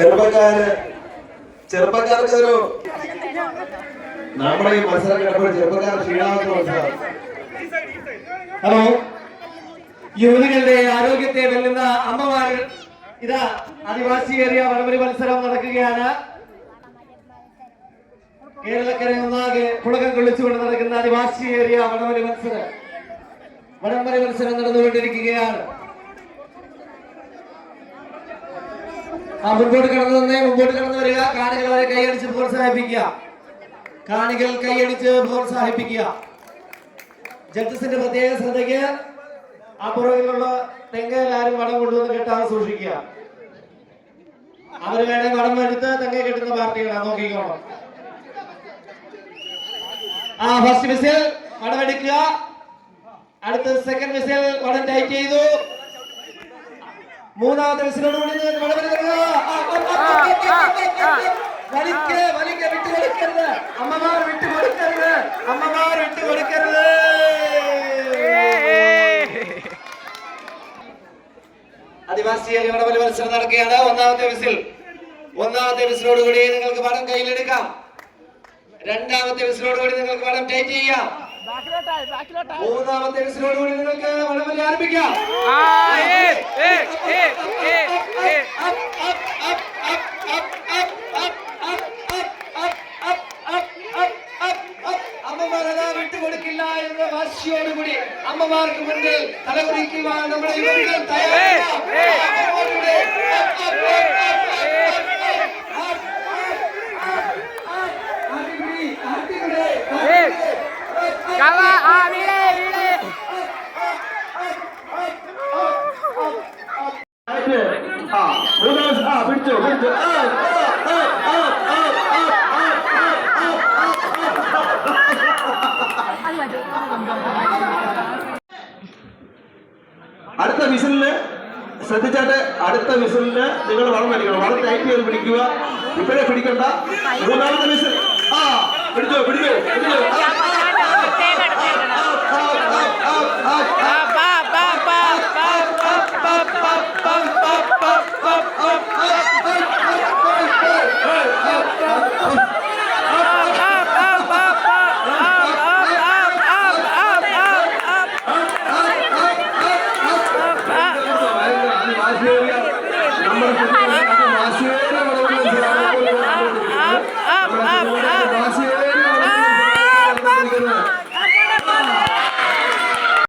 ചെറുപ്പക്കാര് ചെറുപ്പക്കാർക്ക് ഒരു നമ്മുടെ ഈ മത്സരം കണ്ടപ്പോൾ ചെറുപ്പക്കാർ ക്ഷീണാവെന്ന് മനസ്സിലാവും ഹലോ യുവതികളുടെ ആരോഗ്യത്തെ വെല്ലുന്ന അമ്മമാർ ഇതാ ആദിവാസി ഏരിയ വടമരി മത്സരം നടക്കുകയാണ്. കേരളക്കര ഒന്നാകെ പുളകം കൊള്ളിച്ചുകൊണ്ട് നടക്കുന്ന ആദിവാസി ഏരിയ വടമരി മത്സരം. വടംവരി മത്സരം നടന്നുകൊണ്ടിരിക്കുകയാണ്. ആ മുമ്പോട്ട് കടന്നു തന്നെ മുമ്പോട്ട് കടന്നു വരിക. കാണികൾ അവരെ കൈയടിച്ച് പ്രോത്സാഹിപ്പിക്കുക. കാണികൾ കൈയടിച്ച് പ്രോത്സാഹിപ്പിക്കുക. ജഡ്ജസിന്റെ പ്രത്യേക ശ്രദ്ധയ്ക്ക് ആ പുറകിലുള്ള എല്ലാവരും വടം കൊണ്ടുവന്ന് കെട്ടാതെ സൂക്ഷിക്കുക. അവർ വേണേ വടം എടുത്ത് തെങ്ങ കെട്ടുന്ന പാർട്ടികളാണ് നോക്കിക്കോണം ആ ഫസ്റ്റ് മിസിൽ വടം എടുക്കുക. അടുത്ത സെക്കൻഡ് മിസിൽ വടം ടൈറ്റ് ചെയ്തു. മൂന്നാമത്തെ മിസിലോട് കൂടി. വലിക്ക് വലിക്ക് വിട്ടു കൊടുക്കരുത് അമ്മമാർ വിട്ടു കൊടുക്കരുത് അമ്മമാർ വിട്ടു കൊടുക്കരുത് ആദിവാസി വടവലി മത്സരം നടക്കുകയാണ് ഒന്നാമത്തെ വിസിൽ ഒന്നാമത്തെ വിസിലോട് കൂടി നിങ്ങൾക്ക് പണം കയ്യിലെടുക്കാം രണ്ടാമത്തെ വിസിലോട് കൂടി നിങ്ങൾക്ക് പണം ടൈറ്റ് ചെയ്യാം മൂന്നാമത്തെ വിസിലോട് കൂടി നിങ്ങൾക്ക് വടവലി ആരംഭിക്കാം കൊടുക്കില്ല എന്ന വാശിയോടുകൂടി അമ്മമാർക്ക് മുന്നിൽ തലകുറിക്കുവാൻ നമ്മുടെ യുവതികൾ മൂന്നാം പിടിച്ചു പിടിച്ചു ആ അടുത്ത വിസിലിന് ശ്രദ്ധിച്ചാട്ടെ അടുത്ത വിസിലിന് നിങ്ങൾ വളം അടിക്കണം വളം ടൈറ്റ് ചെയ്ത് പിടിക്കുക ഇപ്പോഴേ പിടിക്കണ്ട മൂന്നാമത്തെ വിസിൽ ആ പിടിച്ചോ പിടിച്ചോ പിടിച്ചോ ആ, up, up, up.